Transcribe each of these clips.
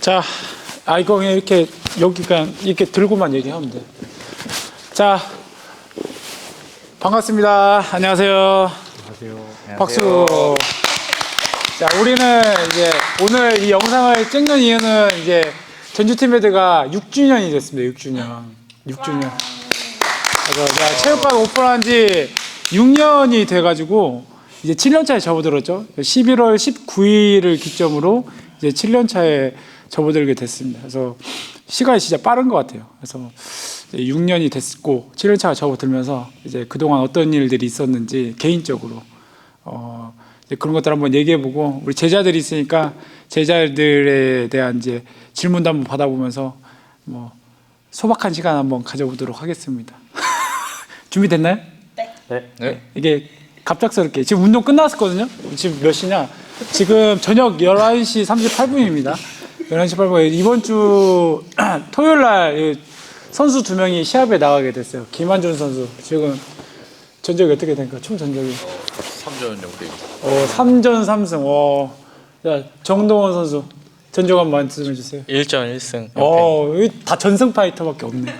자, 아 이거 그냥 이렇게 여기 그냥 이렇게 들고만 얘기하면 돼. 자, 반갑습니다. 안녕하세요. 안녕하세요. 박수. 자, 우리는 이제 오늘 이 영상을 찍는 이유는 이제 전주 팀메드가 6주년이 됐습니다. 6주년. 6주년. 그래서 체육관 오픈한 지 6년이 돼가지고 이제 7년 차에 접어들었죠. 11월 19일을 기점으로 이제 7년 차에 접어들게 됐습니다. 그래서 시간이 진짜 빠른 것 같아요. 그래서 이제 6년이 됐고 7년 차가 접어들면서 이제 그동안 어떤 일들이 있었는지 개인적으로 어, 이제 그런 것들 한번 얘기해보고 우리 제자들이 있으니까 제자들에 대한 이제 질문도 한번 받아보면서 뭐 소박한 시간 한번 가져보도록 하겠습니다. 준비됐나요? 네. 이게 갑작스럽게 지금 운동 끝났었거든요. 지금 몇 시냐? 지금 저녁 11시 38분입니다. 11시 8분 이번 주 토요일 날 선수 두 명이 시합에 나가게 됐어요. 김한준 선수 지금 전적이 어떻게 됩니까? 총 전적이 3전 영대 어, 3전 3승. 어. 자, 정동원 선수 전적 한번 말씀해 주세요. 1전 1승. 어, 다 전승 파이터밖에 없네.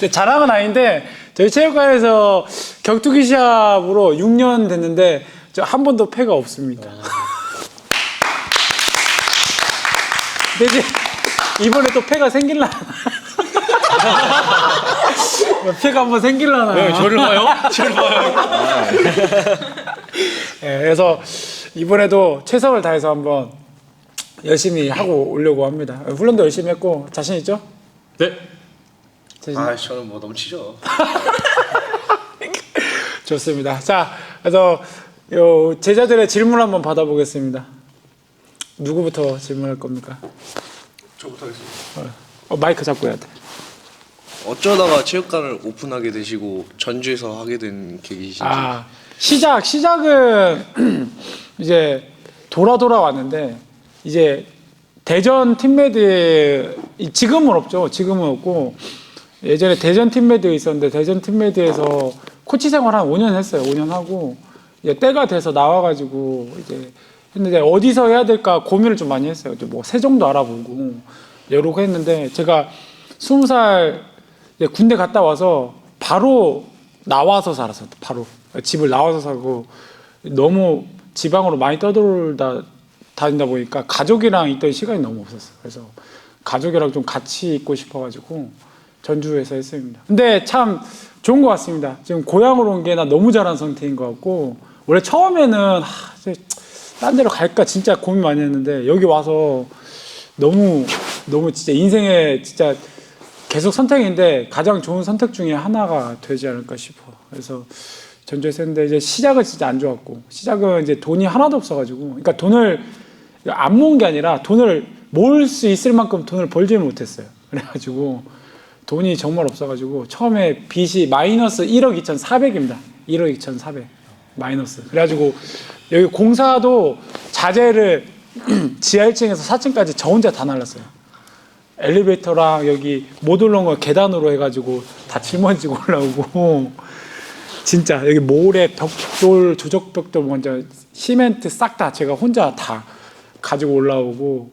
근데 자랑은 아닌데 저희 체육관에서 격투기 시합으로 6년 됐는데 저 한 번도 패가 없습니다. 근데 이제 이번에 또 패가 생길라. 패가 한번 생길라나. 저를 봐요? 저를 봐요. 예, 그래서 이번에도 최선을 다해서 한번 열심히 하고 오려고 합니다. 훈련도 열심히 했고 자신 있죠? 네. 자신 아 저는 뭐 넘치죠 좋습니다. 자, 그래서 요 제자들의 질문 한번 받아보겠습니다. 누구부터 질문할 겁니까? 저부터 하겠습니다 어, 마이크 잡고 해야 돼. 어쩌다가 체육관을 오픈하게 되시고 전주에서 하게 된 계기신지 아 시작 시작은 이제 돌아 돌아 왔는데 이제 대전 팀메드 이- 지금은 없죠. 지금은 없고 예전에 대전 팀메드 있었는데 대전 팀메드에서 코치 생활 한 5년 했어요. 5년 하고 이제 때가 돼서 나와가지고 이제 했는데 어디서 해야 될까 고민을 좀 많이 했어요. 뭐 세종도 알아보고 여러 개 했는데 제가 20살 이제 군대 갔다 와서 바로 나와서 살았어요. 바로 집을 나와서 살고 너무 지방으로 많이 떠돌다 다니다 보니까 가족이랑 있던 시간이 너무 없었어요. 그래서 가족이랑 좀 같이 있고 싶어가지고 전주에서 했습니다. 근데 참 좋은 것 같습니다. 지금 고향으로 온 게 나 너무 잘한 상태인 것 같고 원래 처음에는 하, 이제 딴 데로 갈까 진짜 고민 많이 했는데 여기 와서 너무 너무 진짜 인생에 진짜 계속 선택인데 가장 좋은 선택 중에 하나가 되지 않을까 싶어. 그래서 전주에서 했는데 이제 시작은 진짜 안 좋았고 시작은 이제 돈이 하나도 없어가지고 그러니까 돈을 안 모은 게 아니라 돈을 모을 수 있을 만큼 돈을 벌지를 못했어요. 그래가지고 돈이 정말 없어가지고 처음에 빚이 마이너스 1억 2,400입니다. 1억 2,400 마이너스. 그래가지고 여기 공사도 자재를 지하 1층에서 4층까지 저 혼자 다 날랐어요. 엘리베이터랑 여기 못 올라온 거 계단으로 해가지고 다 짊어지고 올라오고. 진짜 여기 모래 벽돌 조적 벽돌 먼저 시멘트 싹 다 제가 혼자 다 가지고 올라오고.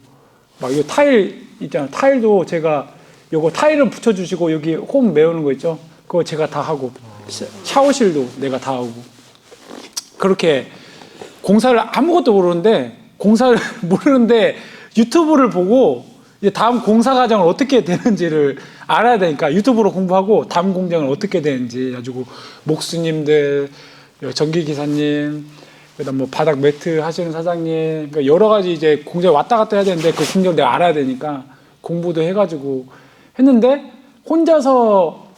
막이 타일 있잖아. 타일도 제가 요거 타일은 붙여주시고 여기 홈 메우는 거 있죠? 그거 제가 다 하고. 샤- 샤워실도 내가 다 하고 그렇게 공사를 아무것도 모르는데 공사를 모르는데 유튜브를 보고 다음 공사 과정을 어떻게 되는지를 알아야 되니까 유튜브로 공부하고 다음 공장을 어떻게 되는지 가지고 목수님들 전기 기사님 그다음 뭐 바닥 매트 하시는 사장님 그러니까 여러 가지 이제 공장 왔다 갔다 해야 되는데 그 공장 내가 알아야 되니까 공부도 해가지고 했는데 혼자서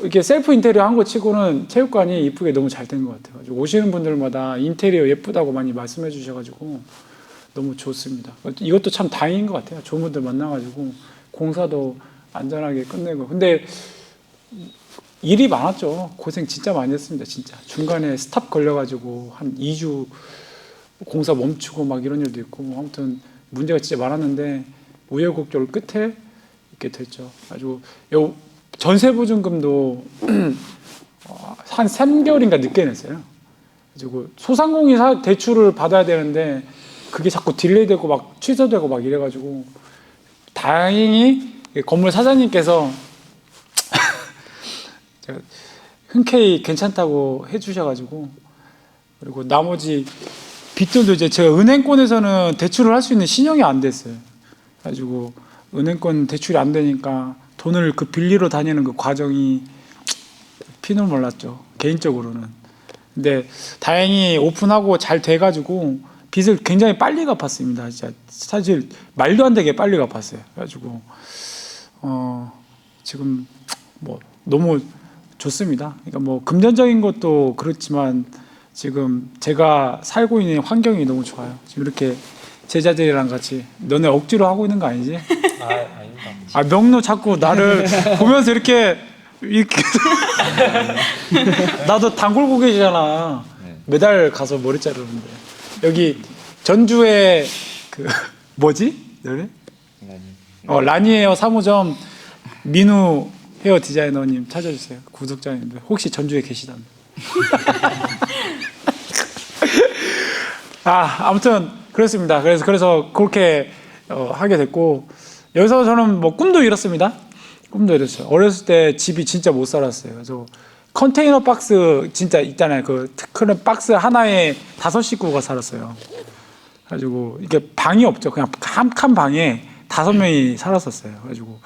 이렇게 셀프 인테리어 한 거 치고는 체육관이 이쁘게 너무 잘 된 것 같아요. 오시는 분들마다 인테리어 예쁘다고 많이 말씀해 주셔가지고 너무 좋습니다. 이것도 참 다행인 것 같아요. 좋은 분들 만나가지고 공사도 안전하게 끝내고. 근데 일이 많았죠. 고생 진짜 많이 했습니다. 진짜 중간에 스탑 걸려가지고 한 2주 공사 멈추고 막 이런 일도 있고 아무튼 문제가 진짜 많았는데 우여곡절 끝에 이렇게 됐죠. 아주 요 전세 보증금도 어, 한 3개월인가 늦게 냈어요. 그리고 소상공인 사- 대출을 받아야 되는데 그게 자꾸 딜레이되고 막 취소되고 막 이래가지고 다행히 건물 사장님께서 흔쾌히 괜찮다고 해주셔가지고 그리고 나머지 빚들도 이제 제가 은행권에서는 대출을 할 수 있는 신용이 안 됐어요. 가지고 은행권 대출이 안 되니까 돈을 그 빌리러 다니는 그 과정이 피눈 몰랐죠. 개인적으로는. 근데 다행히 오픈하고 잘 돼가지고 빚을 굉장히 빨리 갚았습니다. 진짜 사실 말도 안 되게 빨리 갚았어요. 그래가지고 어 지금 뭐 너무 좋습니다. 그러니까 뭐 금전적인 것도 그렇지만 지금 제가 살고 있는 환경이 너무 좋아요. 지금 이렇게 제자들이랑 같이 너네 억지로 하고 있는 거 아니지? 아 아닙니다. 아 명로 자꾸 나를 보면서 이렇게 이렇게 나도 단골 고객이잖아. 매달 가서 머리 자르는데 여기 전주에 그 뭐지? 너네? 어 라니에어 사무점 민우 헤어 디자이너님 찾아주세요. 구독자님들 혹시 전주에 계시다면. 아 아무튼 그렇습니다. 그래서 그래서 그렇게 어, 하게 됐고 여기서 저는 뭐 꿈도 이뤘습니다. 꿈도 이뤘어요. 어렸을 때 집이 진짜 못 살았어요. 그래서 컨테이너 박스 진짜 있잖아요. 그 큰 박스 하나에 다섯 식구가 살았어요. 가지고 이게 방이 없죠. 그냥 한 칸 방에 다섯 명이 살았었어요. 가지고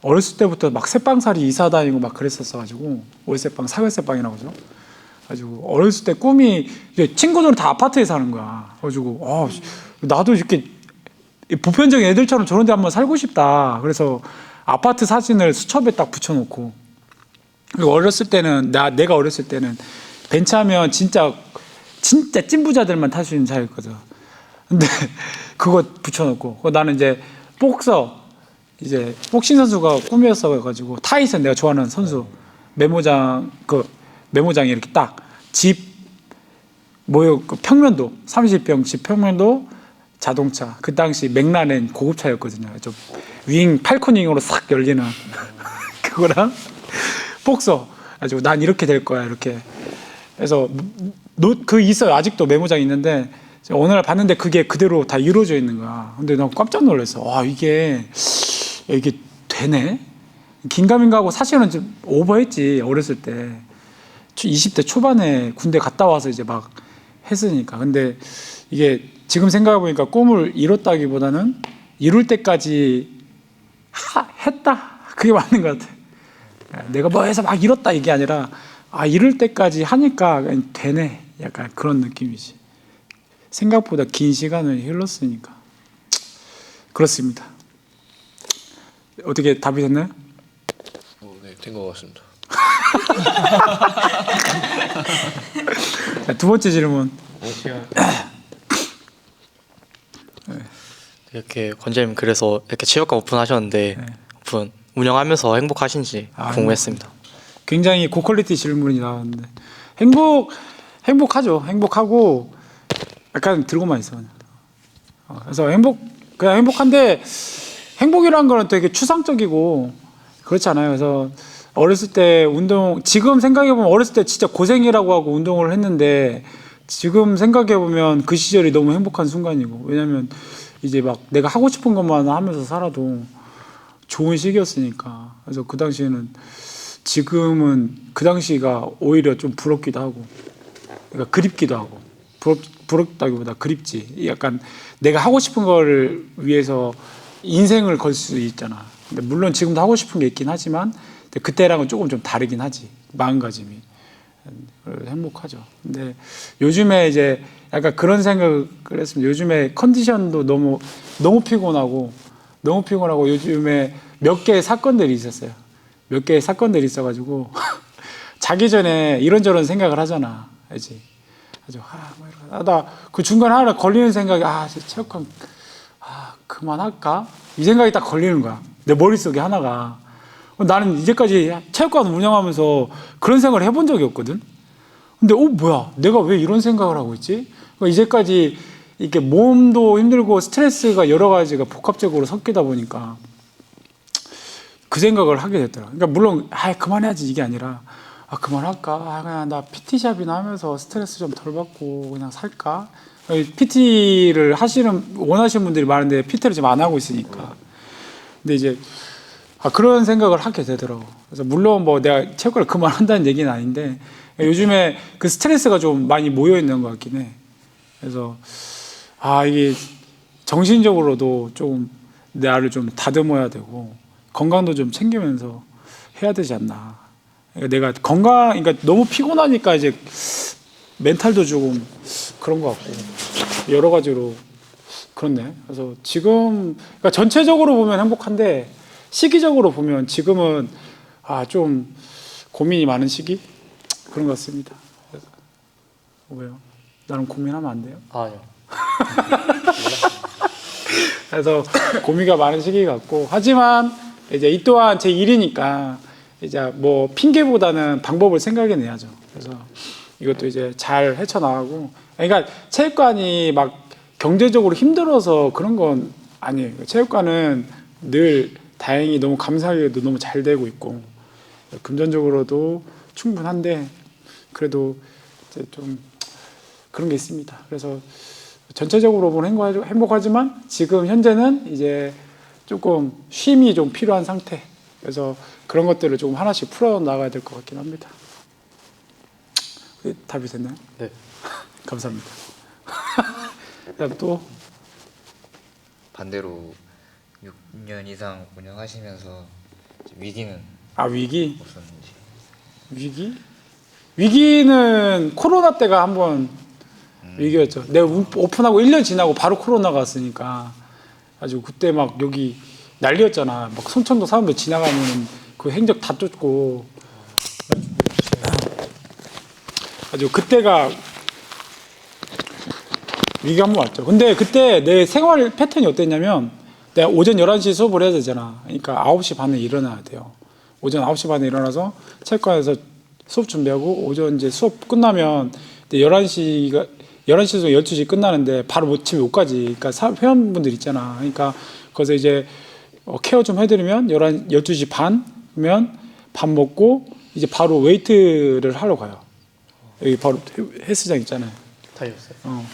어렸을 때부터 막 새방살이 이사 다니고 막 그랬었어 가지고 월세방, 사월세방이라고 그러죠. 가지고 어렸을 때 꿈이 친구들은 다 아파트에 사는 거야. 가지고 아 나도 이렇게 보편적인 애들처럼 저런 데 한번 살고 싶다. 그래서 아파트 사진을 수첩에 딱 붙여놓고 그리고 어렸을 때는 나 내가 어렸을 때는 벤츠하면 진짜 진짜 찐부자들만 탈 수 있는 차였거든. 근데 그거 붙여놓고 나는 이제 복서 이제 복싱 선수가 꿈이었어 가지고 타이슨 내가 좋아하는 선수 메모장 그 메모장에 이렇게 딱집 뭐요 그 평면도 30평 집 평면도 자동차 그 당시 맥라렌 고급차였거든요. 좀 윙 팔코닝으로 싹 열리는 그거랑 복서 가지고 난 이렇게 될 거야 이렇게 그래서 노, 그 있어요 아직도 메모장 있는데 어느 날 봤는데 그게 그대로 다 이루어져 있는 거야. 근데 난 깜짝 놀랐어. 와 이게 이게 되네. 긴가민가하고 사실은 좀 오버했지 어렸을 때 20대 초반에 군대 갔다 와서 이제 막 했으니까. 근데 이게 지금 생각해 보니까 꿈을 이뤘다기보다는 이룰 때까지 하, 했다. 그게 맞는 것 같아. 내가 뭐 해서 막 이뤘다 이게 아니라 아 이룰 때까지 하니까 되네. 약간 그런 느낌이지. 생각보다 긴 시간을 흘렀으니까 그렇습니다. 어떻게 답이 됐나요? 어, 네, 된 것 같습니다. 자, 두 번째 질문. 이렇게 권재님 그래서 이렇게 체육관 오픈하셨는데 오픈 운영하면서 행복하신지 아, 궁금했습니다. 굉장히 고퀄리티 질문이 나왔는데 행복 행복하죠. 행복하고 약간 들고만 있어. 그냥. 어, 그래서 행복 그냥 행복한데 행복이란 거는 되게 추상적이고 그렇지 않아요. 그래서 어렸을 때 운동 지금 생각해 보면 어렸을 때 진짜 고생이라고 하고 운동을 했는데 지금 생각해 보면 그 시절이 너무 행복한 순간이고 왜냐면 이제 막 내가 하고 싶은 것만 하면서 살아도 좋은 시기였으니까. 그래서 그 당시에는 지금은 그 당시가 오히려 좀 부럽기도 하고 그러니까 그립기도 하고 부럽, 부럽다기보다 그립지. 약간 내가 하고 싶은 거를 위해서 인생을 걸 수 있잖아. 근데 물론 지금도 하고 싶은 게 있긴 하지만 근데 그때랑은 조금 좀 다르긴 하지. 마음가짐이. 행복하죠. 근데 요즘에 이제 약간 그런 생각을 했습니다. 요즘에 컨디션도 너무 너무 피곤하고 너무 피곤하고 요즘에 몇 개의 사건들이 있었어요. 몇 개의 사건들이 있어가지고 자기 전에 이런저런 생각을 하잖아, 알지? 아주 아나그 중간에 하나 걸리는 생각이 아 체육관 아 그만할까? 이 생각이 딱 걸리는 거야. 내 머릿속에 하나가 나는 이제까지 체육관 운영하면서 그런 생각을 해본 적이 없거든 근데 어 뭐야 내가 왜 이런 생각을 하고 있지 그러니까 이제까지 이렇게 몸도 힘들고 스트레스가 여러 가지가 복합적으로 섞이다 보니까 그 생각을 하게 됐더라. 그러니까 물론 아 그만해야지 이게 아니라 아 그만할까? 아 그냥 나 PT샵이나 하면서 스트레스 좀 덜 받고 그냥 살까? PT를 하시는 원하시는 분들이 많은데 PT를 지금 안 하고 있으니까. 근데 이제 아, 그런 생각을 하게 되더라고. 그래서 물론 뭐 내가 체육관을 그만한다는 얘기는 아닌데 요즘에 그 스트레스가 좀 많이 모여 있는 것 같긴 해. 그래서 아 이게 정신적으로도 좀 나를 좀 다듬어야 되고 건강도 좀 챙기면서 해야 되지 않나. 그러니까 내가 건강, 그러니까 너무 피곤하니까 이제 멘탈도 조금 그런 것 같고 여러 가지로 그렇네. 그래서 지금 그러니까 전체적으로 보면 행복한데 시기적으로 보면 지금은 아 좀 고민이 많은 시기 그런 것 같습니다. 왜요? 나는 고민하면 안 돼요? 아니요. 그래서 고민가 많은 시기 같고 하지만 이제 이 또한 제 일이니까 이제 뭐 핑계보다는 방법을 생각해 내야죠. 그래서 이것도 이제 잘 헤쳐나가고 그러니까 체육관이 막 경제적으로 힘들어서 그런 건 아니에요. 체육관은 늘 다행히 너무 감사하게도 너무 잘 되고 있고 금전적으로도 충분한데 그래도 이제 좀 그런 게 있습니다. 그래서 전체적으로 보면 행복하- 행복하지만 지금 현재는 이제 조금 쉼이 좀 필요한 상태. 그래서 그런 것들을 조금 하나씩 풀어 나가야 될 것 같긴 합니다. 네, 답이 됐나요? 네. 감사합니다. 그다음 또 반대로 6년 이상 운영하시면서 위기는 아 위기 없었는지 위기 위기는 코로나 때가 한번 위기였죠. 내가 운- 오픈하고 1년 지나고 바로 코로나가 왔으니까 아주 그때 막 여기 난리였잖아. 막 손천도 사람들 지나가면 그 행적 다 쫓고 아주 그때가 위기 한번 왔죠. 근데 그때 내 생활 패턴이 어땠냐면 내가 오전 11시 수업을 해야 되잖아. 그러니까 9시 반에 일어나야 돼요. 오전 9시 반에 일어나서 체육관에서 수업 준비하고 오전 이제 수업 끝나면 11시가 11시에서 12시 끝나는데 바로 못 집에 못 가지. 그러니까 사- 회원분들 있잖아. 그러니까 거기서 이제 어, 케어 좀 해드리면 11, 12시 반면 밥 먹고 이제 바로 웨이트를 하러 가요. 여기 바로 헬스장 있잖아요. 다녔어요. 어.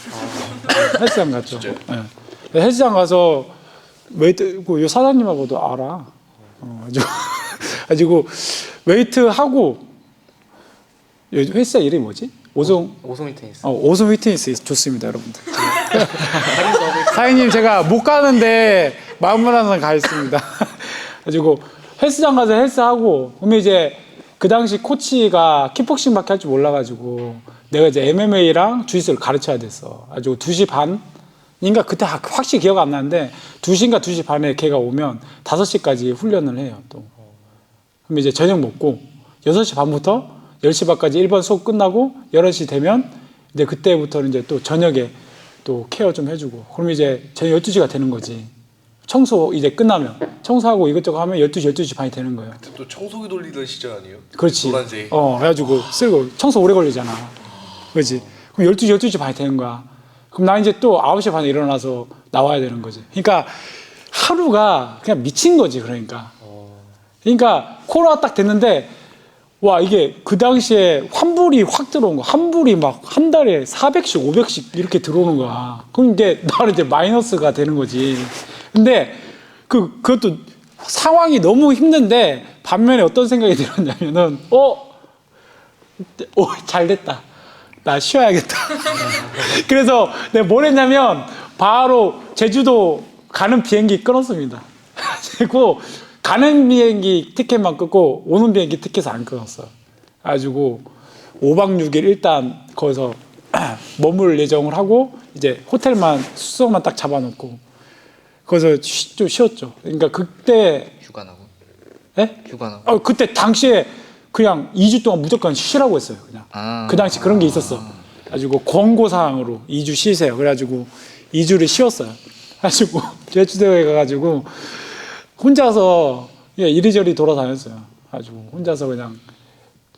헬스장 갔죠. 예. 헬스장 가서 웨이트 그 사장님하고도 알아. 어, 가지고 가지고 웨이트 하고 헬스장 이름이 뭐지? 오송 오소미 테니스. 어, 오송 휘트니스 좋습니다, 여러분들. 사장님 제가 못 가는데 마음을 항상 가 있습니다. 가지고 헬스장 가서 헬스하고 그러면 이제 그 당시 코치가 킥복싱밖에 할 줄 몰라가지고 내가 이제 MMA랑 주짓수를 가르쳐야 됐어. 가지고 2시 반 인가 그때 하- 확실히 기억 안 나는데 2시인가 2시 반에 걔가 오면 5시까지 훈련을 해요 또. 그럼 이제 저녁 먹고 6시 반부터 10시 반까지 1번 수업 끝나고 11시 되면 이제 그때부터는 이제 또 저녁에 또 케어 좀 해주고 그럼 이제 저녁 12시가 되는 거지. 청소 이제 끝나면 청소하고 이것저것 하면 12시, 12시 반이 되는 거예요. 또 청소기 돌리던 시절 아니에요? 그렇지. 노란색. 어, 해가지고 쓸고 청소 오래 걸리잖아. 그렇지. 그럼 12시, 12시 반이 되는 거야. 그럼 나 이제 또 9시 반에 일어나서 나와야 되는 거지. 그러니까 하루가 그냥 미친 거지, 그러니까. 그러니까 코로나 딱 됐는데 와 이게 그 당시에 환불이 확 들어온 거 환불이 막 한 달에 400씩 500씩 이렇게 들어오는 거야 그럼 이제 나는 이제 마이너스가 되는 거지 근데 그 그것도 상황이 너무 힘든데 반면에 어떤 생각이 들었냐면은 어, 어, 잘 됐다. 나 쉬어야겠다. 그래서 내가 뭘 했냐면 바로 제주도 가는 비행기 끊었습니다. 그리고 가는 비행기 티켓만 끊고 오는 비행기 티켓을 안 끊었어. 가지고 5박 6일 일단 거기서 머물 예정을 하고 이제 호텔만 숙소만 딱 잡아놓고 거기서 쉬, 좀 쉬었죠. 그러니까 그때 휴가 나고 예? 휴가 나고 어, 그때 당시에 그냥 2주 동안 무조건 쉬라고 했어요. 그냥. 아. 그 당시 그런 게 있었어. 가지고 권고 사항으로 2주 쉬세요. 그래가지고 2주를 쉬었어요. 가지고 제주도에 가가지고 혼자서 예, 이리저리 돌아다녔어요. 가지고 혼자서 그냥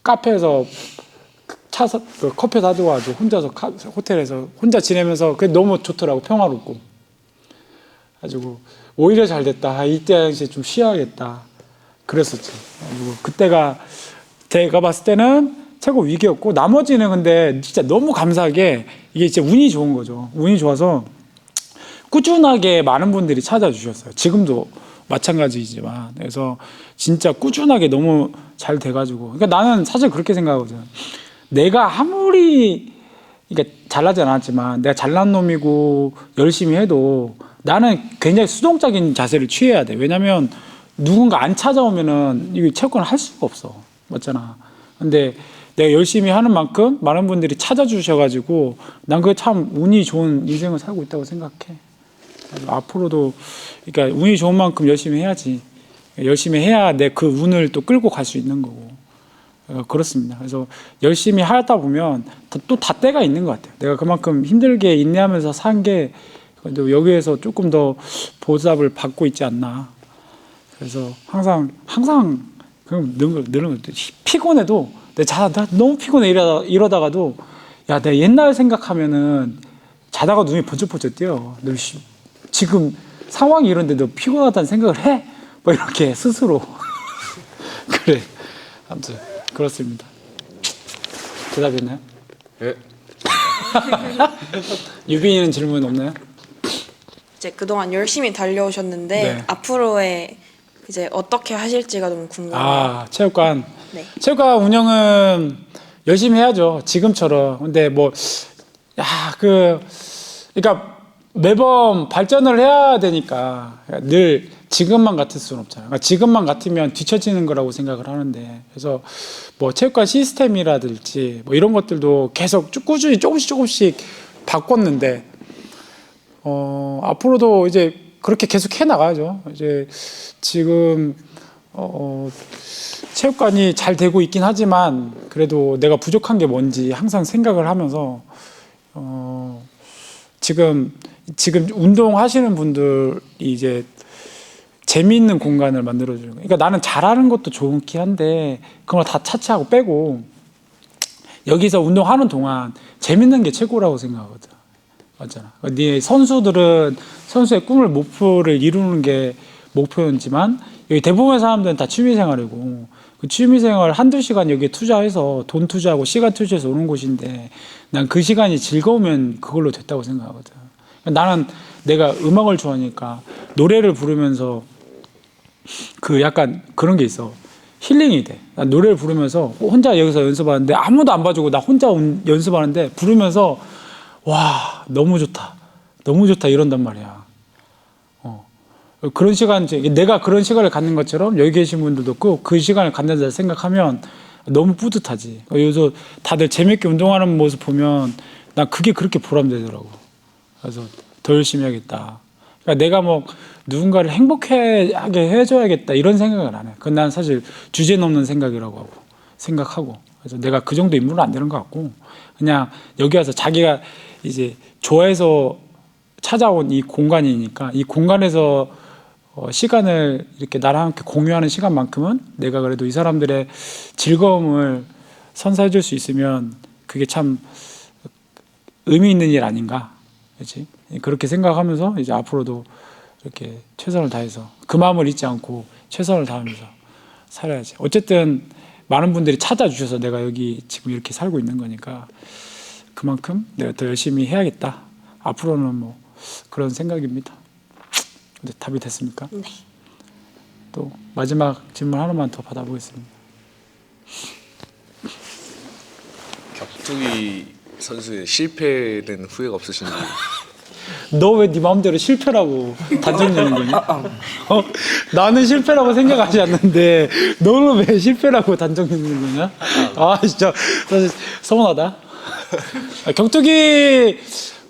카페에서 차 사, 그 커피 사들고 가지고 혼자서 카- 호텔에서 혼자 지내면서 그게 너무 좋더라고 평화롭고. 가지고 오히려 잘 됐다. 아, 이때 당시에 좀 쉬어야겠다. 그랬었지. 그리고 그때가 제가 봤을 때는 최고 위기였고 나머지는 근데 진짜 너무 감사하게 이게 진짜 운이 좋은 거죠. 운이 좋아서 꾸준하게 많은 분들이 찾아주셨어요. 지금도 마찬가지이지만 그래서 진짜 꾸준하게 너무 잘 돼가지고 그러니까 나는 사실 그렇게 생각하거든. 내가 아무리 그러니까 잘나지 않았지만 내가 잘난 놈이고 열심히 해도 나는 굉장히 수동적인 자세를 취해야 돼. 왜냐면 누군가 안 찾아오면은 이거 체육관을 할 수가 없어. 맞잖아. 근데 내가 열심히 하는 만큼 많은 분들이 찾아주셔가지고 난 그게 참 운이 좋은 인생을 살고 있다고 생각해. 앞으로도 그러니까 운이 좋은 만큼 열심히 해야지. 열심히 해야 내 그 운을 또 끌고 갈 수 있는 거고. 어, 그렇습니다. 그래서 열심히 하다 보면 또 다 때가 있는 것 같아요. 내가 그만큼 힘들게 인내하면서 산 게 여기에서 조금 더 보답을 받고 있지 않나. 그래서 항상 항상 그럼 늘 늘 피곤해도 내 자, 나 너무 피곤해 이러다, 이러다가도 야, 내 옛날 생각하면은 자다가 눈이 번쩍번쩍 뛰어. 너 씨, 지금 상황이 이런데 너 피곤하다는 생각을 해? 뭐 이렇게 스스로 그래. 아무튼 그렇습니다. 대답했나요? 예. 유빈이는 질문 없나요? 이제 그동안 열심히 달려오셨는데 네. 앞으로의 이제 어떻게 하실지가 너무 궁금해요. 아 체육관 네. 체육관 운영은 열심히 해야죠 지금처럼 근데 뭐야그 그러니까 매번 발전을 해야 되니까 늘 지금만 같을 수는 없잖아요 그러니까 지금만 같으면 뒤처지는 거라고 생각을 하는데 그래서 뭐 체육관 시스템이라든지 뭐 이런 것들도 계속 쭉 꾸준히 조금씩 조금씩 바꿨는데 어, 앞으로도 이제 그렇게 계속 해 나가야죠. 이제 지금 어, 체육관이 잘 되고 있긴 하지만 그래도 내가 부족한 게 뭔지 항상 생각을 하면서 어, 지금 지금 운동하시는 분들이 이제 재미있는 공간을 만들어 주는 거예요. 그러니까 나는 잘하는 것도 좋긴 한데 그걸 다 차치하고 빼고 여기서 운동하는 동안 재밌는 게 최고라고 생각하거든. 맞잖아. 네 선수들은 선수의 꿈을 목표를 이루는 게 목표였지만 여기 대부분의 사람들은 다 취미생활이고 그 취미생활 한두 시간 여기에 투자해서 돈 투자하고 시간 투자해서 오는 곳인데 난 그 시간이 즐거우면 그걸로 됐다고 생각하거든. 나는 내가 음악을 좋아하니까 노래를 부르면서 그 약간 그런 게 있어. 힐링이 돼. 난 노래를 부르면서 혼자 여기서 연습하는데 아무도 안 봐주고 나 혼자 운- 연습하는데 부르면서 와 너무 좋다. 너무 좋다 이런단 말이야. 어. 그런 시간 내가 그런 시간을 갖는 것처럼 여기 계신 분들도 그, 그 시간을 갖는다 생각하면 너무 뿌듯하지. 여기서 다들 재밌게 운동하는 모습 보면 난 그게 그렇게 보람되더라고. 그래서 더 열심히 해야겠다. 그러니까 내가 뭐 누군가를 행복하게 해줘야겠다 이런 생각을 안 해. 그건 난 사실 주제 넘는 생각이라고 하고 생각하고. 그래서 내가 그 정도 인물은 안 되는 것 같고 그냥 여기 와서 자기가 이제 좋아해서 찾아온 이 공간이니까 이 공간에서 어, 시간을 이렇게 나랑 함께 공유하는 시간만큼은 내가 그래도 이 사람들의 즐거움을 선사해 줄 수 있으면 그게 참 의미 있는 일 아닌가? 그렇지 그렇게 생각하면서 이제 앞으로도 이렇게 최선을 다해서 그 마음을 잊지 않고 최선을 다하면서 살아야지. 어쨌든 많은 분들이 찾아주셔서 내가 여기 지금 이렇게 살고 있는 거니까 그만큼 내가 더 열심히 해야겠다 앞으로는 뭐 그런 생각입니다 근데 답이 됐습니까? 네. 또 마지막 질문 하나만 더 받아보겠습니다 격투기 선수의 실패된 후회가 없으신지 너왜 네 마음대로 실패라고 단정 짓는 거니? 어? 나는 실패라고 생각하지 않는데 너는 왜 실패라고 단정 짓는 거냐? 아 진짜 사실 서운하다. 아, 격투기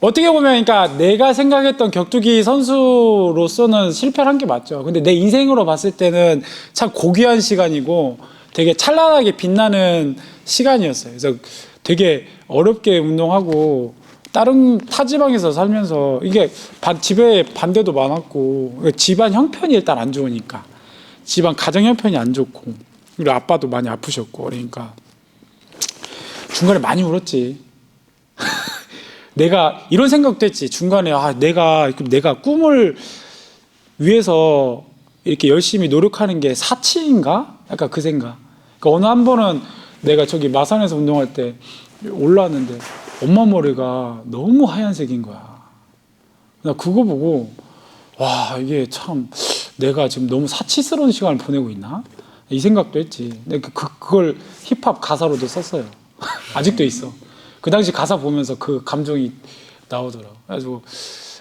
어떻게 보면 그러니까 내가 생각했던 격투기 선수로서는 실패를 한 게 맞죠. 근데 내 인생으로 봤을 때는 참 고귀한 시간이고 되게 찬란하게 빛나는 시간이었어요. 그래서 되게 어렵게 운동하고 다른 타 지방에서 살면서 이게 반- 집에 반대도 많았고 집안 형편이 일단 안 좋으니까 집안 가정 형편이 안 좋고 그리고 아빠도 많이 아프셨고 그러니까 중간에 많이 울었지. 내가 이런 생각도 했지 중간에 아 내가 내가 꿈을 위해서 이렇게 열심히 노력하는 게 사치인가? 약간 그 생각. 그러니까 어느 한 번은 내가 저기 마산에서 운동할 때 올라왔는데 엄마 머리가 너무 하얀색인 거야. 나 그거 보고 와 이게 참 내가 지금 너무 사치스러운 시간을 보내고 있나 이 생각도 했지. 그, 그- 그걸 힙합 가사로도 썼어요. 아직도 있어. 그 당시 가사 보면서 그 감정이 나오더라고. 그래가지고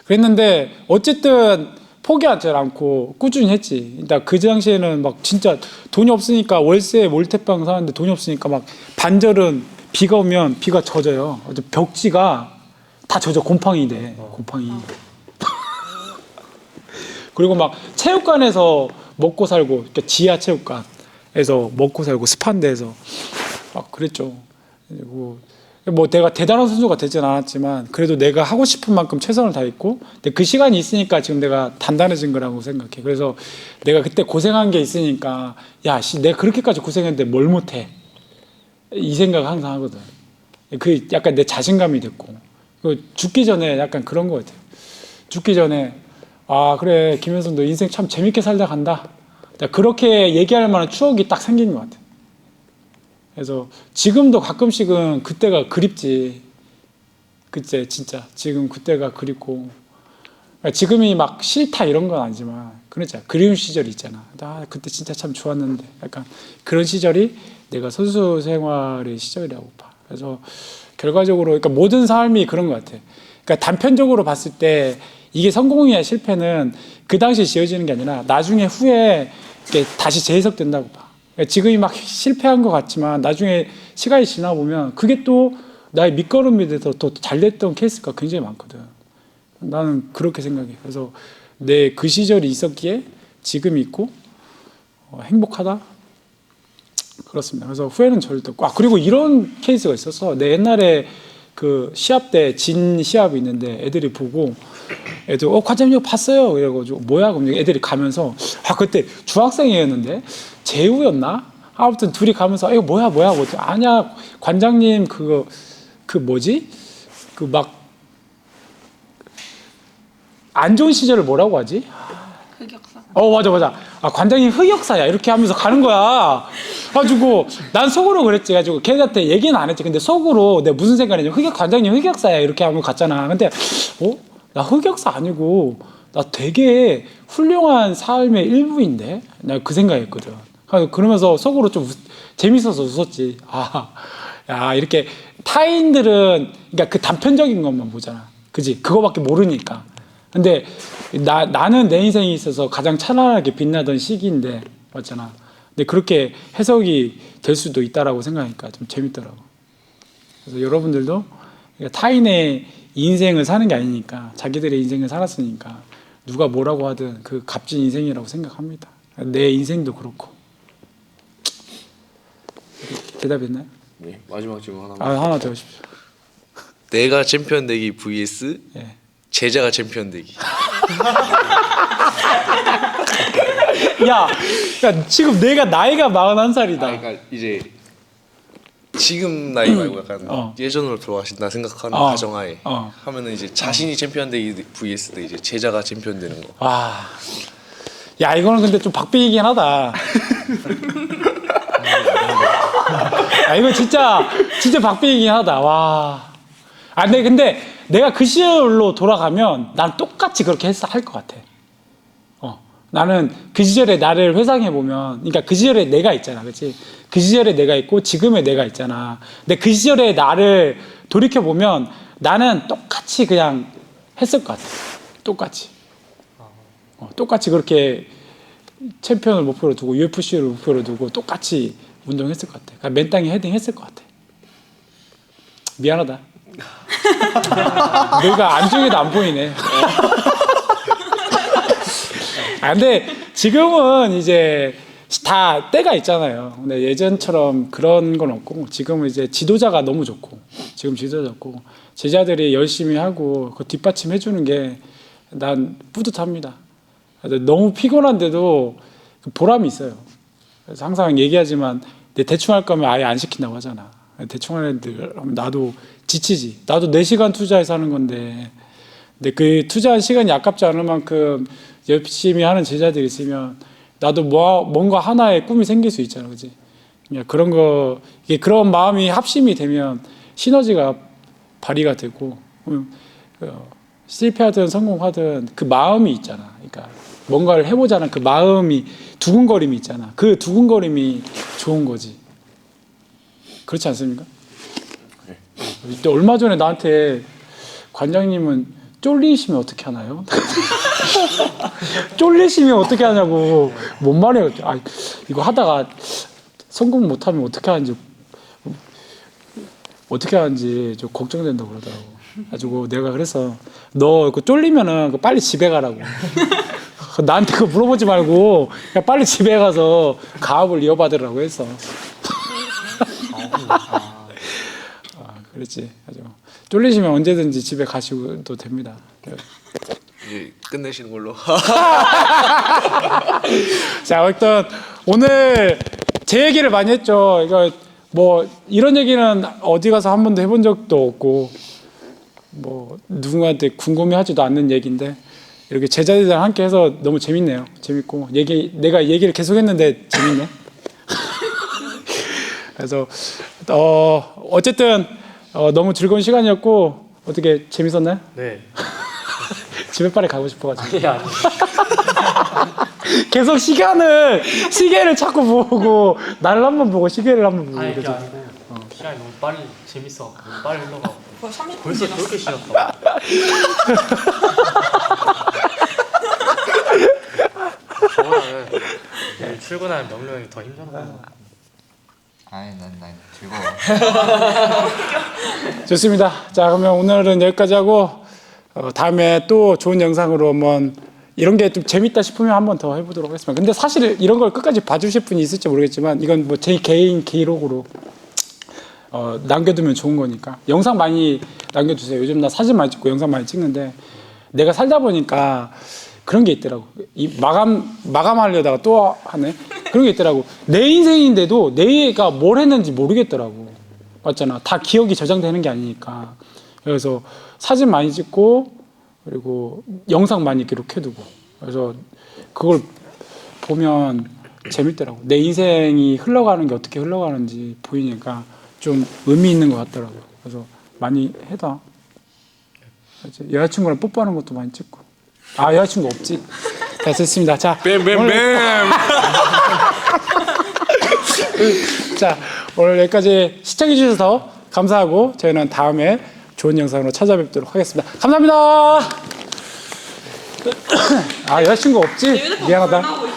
그랬는데 어쨌든 포기하지 않고 꾸준히 했지. 일단 그 당시에는 막 진짜 돈이 없으니까 월세 몰태방 사는데 돈이 없으니까 막 반절은 비가 오면 비가 젖어요. 벽지가 다 젖어 곰팡이 돼. 곰팡이. 그리고 막 체육관에서 먹고 살고 그러니까 지하 체육관에서 먹고 살고 스판 데에서 막 그랬죠. 그리고 뭐 내가 대단한 선수가 되진 않았지만 그래도 내가 하고 싶은 만큼 최선을 다했고 근데 그 시간이 있으니까 지금 내가 단단해진 거라고 생각해. 그래서 내가 그때 고생한 게 있으니까 야, 씨, 내가 그렇게까지 고생했는데 뭘 못해? 이 생각 항상 하거든. 그 약간 내 자신감이 됐고 그 죽기 전에 약간 그런 거 같아요. 죽기 전에 아 그래 김현성 너 인생 참 재밌게 살다 간다. 내가 그렇게 얘기할 만한 추억이 딱 생긴 것 같아. 그래서 지금도 가끔씩은 그때가 그립지. 그때 진짜 지금 그때가 그립고 그러니까 지금이 막 싫다 이런 건 아니지만 그렇잖아 그리운 시절이 있잖아. 나 그때 진짜 참 좋았는데 약간 그런 시절이 내가 선수 생활의 시절이라고 봐. 그래서 결과적으로 그러니까 모든 삶이 그런 것 같아. 그러니까 단편적으로 봤을 때 이게 성공이야 실패는 그 당시에 지어지는 게 아니라 나중에 후에 다시 재해석된다고 봐. 그러니까 지금이 막 실패한 것 같지만 나중에 시간이 지나 보면 그게 또 나의 밑거름이 돼서 또잘 됐던 케이스가 굉장히 많거든. 나는 그렇게 생각해. 그래서 내 그 시절이 있었기에 지금 있고 어, 행복하다. 그렇습니다. 그래서 후회는 절대 없고. 아 그리고 이런 케이스가 있어서 내 옛날에 그 시합 때 진 시합이 있는데 애들이 보고 애들 어 이거 봤어요. 이래가지고 뭐야? 그럼 애들이 가면서 아 그때 중학생이었는데 재우였나? 아무튼 둘이 가면서 이거 뭐야 뭐야 뭐 아니야 관장님 그거 그 뭐지? 그 막 안 좋은 시절을 뭐라고 하지? 어 맞아 맞아. 아 관장님 흑역사야. 이렇게 하면서 가는 거야. 가지고 난 속으로 그랬지. 가지고 걔한테 얘기는 안 했지. 근데 속으로 내가 무슨 생각이냐 흑역 관장님 흑역사야. 이렇게 하면 갔잖아. 근데 어나 흑역사 아니고 나 되게 훌륭한 삶의 일부인데? 내가 그 생각했거든. 그러면서 속으로 좀 웃- 재밌어서 웃었지. 아 야 이렇게 타인들은 그러니까 그 단편적인 것만 보잖아. 그지? 그거밖에 모르니까 근데 나, 나는 내 인생에 있어서 가장 찬란하게 빛나던 시기인데 맞잖아. 근데 그렇게 해석이 될 수도 있다라고 생각하니까 좀 재밌더라고. 그래서 여러분들도 그러니까 타인의 인생을 사는 게 아니니까 자기들의 인생을 살았으니까 누가 뭐라고 하든 그 값진 인생이라고 생각합니다. 내 인생도 그렇고. 대답했나요? 네, 마지막 질문 하나만. 아 하나 더 하십시오. 내가 챔피언 되기 vs 예. 제자가 챔피언 되기. 야, 야 지금 내가 나이가 41살이다. 아, 그러니까 이제 지금 나이 말고 약간 어. 예전으로 돌아가신다 생각하는 어. 가정하에 어. 하면은 이제 자신이 챔피언 되기 vs 대 이제 제자가 챔피언 되는 거. 와. 야, 이거는 근데 좀 박빙이긴 하다. 야, 이거 진짜, 진짜 박빙이긴 하다. 와. 아, 근데, 근데 내가 그 시절로 돌아가면 난 똑같이 그렇게 했어, 할 것 같아. 어. 나는 그 시절에 나를 회상해보면, 그러니까 그 시절에 내가 있잖아, 그치? 그 시절에 내가 있고 지금의 내가 있잖아. 근데 그 시절에 나를 돌이켜보면 나는 똑같이 그냥 했을 것 같아. 똑같이. 어, 똑같이 그렇게 챔피언을 목표로 두고 UFC를 목표로 두고 똑같이 운동했을 것 같아. 그러니까 맨땅에 헤딩했을 것 같아. 미안하다. 너가 안중에도 안 보이네. 아, 근데 지금은 이제 다 때가 있잖아요. 근데 예전처럼 그런 건 없고 지금은 이제 지도자가 너무 좋고 지금 지도자 좋고 제자들이 열심히 하고 그 뒷받침해 주는 게 난 뿌듯합니다. 너무 피곤한데도 그 보람이 있어요. 그래서 항상 얘기하지만 내 대충 할 거면 아예 안 시킨다고 하잖아. 대충 하는 애들 하면 나도 지치지. 나도 4시간 투자해서 하는 건데 근데 그 투자한 시간이 아깝지 않을 만큼 열심히 하는 제자들이 있으면 나도 뭐 뭔가 하나의 꿈이 생길 수 있잖아, 그지? 그런 거 이게 그런 마음이 합심이 되면 시너지가 발휘가 되고 음, 어, 실패하든 성공하든 그 마음이 있잖아. 그러니까 뭔가를 해보자는 그 마음이 두근거림이 있잖아. 그 두근거림이 좋은 거지. 그렇지 않습니까? 이때 얼마 전에 나한테 관장님은 쫄리시면 어떻게 하나요? 쫄리시면 어떻게 하냐고 뭔 말이에요? 아 이거 하다가 성공 못하면 어떻게 하는지 어떻게 하는지 좀 걱정된다고 그러더라고. 가지고 내가 그래서 너 그 쫄리면은 그 빨리 집에 가라고. 나한테 그거 물어보지 말고 그냥 빨리 집에 가서 가업을 이어받으라고 했어. 아, 그랬지. 아주 쫄리시면 언제든지 집에 가시도 됩니다. 이제 끝내시는 걸로. 자, 일단 오늘 제 얘기를 많이 했죠. 이거 뭐 이런 얘기는 어디 가서 한 번도 해본 적도 없고 뭐 누군가한테 궁금해하지도 않는 얘기인데 이렇게 제자들이랑 함께 해서 너무 재밌네요. 재밌고 얘기 내가 얘기를 계속했는데 재밌네. 그래서 어 어쨌든 어, 너무 즐거운 시간이었고 어떻게 재밌었나요? 네. 집에 빨리 가고 싶어가지고. 예, 아니. 계속 시간을 시계를 자꾸 보고 나를 한번 보고 시계를 한번 보고 아니 그게 그러죠. 아니고 시간이 너무 빨리 재밌어. 너무 빨리 흘러가고. 벌써 30분 벌써 지났어. 저렇게 쉬었다. 저보다는 내일 출근하는 명료 형이 더 힘들어. 아니 난, 난 즐거워 좋습니다. 자 그러면 오늘은 여기까지 하고 어, 다음에 또 좋은 영상으로 한번 이런 게 좀 재밌다 싶으면 한번 더 해보도록 하겠습니다. 근데 사실 이런 걸 끝까지 봐주실 분이 있을지 모르겠지만 이건 뭐 제 개인 기록으로 어, 남겨두면 좋은 거니까 영상 많이 남겨주세요. 요즘 나 사진 많이 찍고 영상 많이 찍는데 내가 살다 보니까 그런 게 있더라고. 이 마감 마감하려다가 또 하네. 그런 게 있더라고. 내 인생인데도 내가 뭘 했는지 모르겠더라고. 맞잖아. 다 기억이 저장되는 게 아니니까. 그래서 사진 많이 찍고 그리고 영상 많이 기록해두고. 그래서 그걸 보면 재밌더라고. 내 인생이 흘러가는 게 어떻게 흘러가는지 보이니까 좀 의미 있는 것 같더라고. 그래서 많이 해다. 여자친구랑 뽀뽀하는 것도 많이 찍고. 아 여자친구 없지. 자 됐습니다. 자 뱀뱀뱀. 자 오늘 여기까지 시청해 주셔서 감사하고 저희는 다음에 좋은 영상으로 찾아뵙도록 하겠습니다. 감사합니다. 아 여자친구 없지? 미안하다.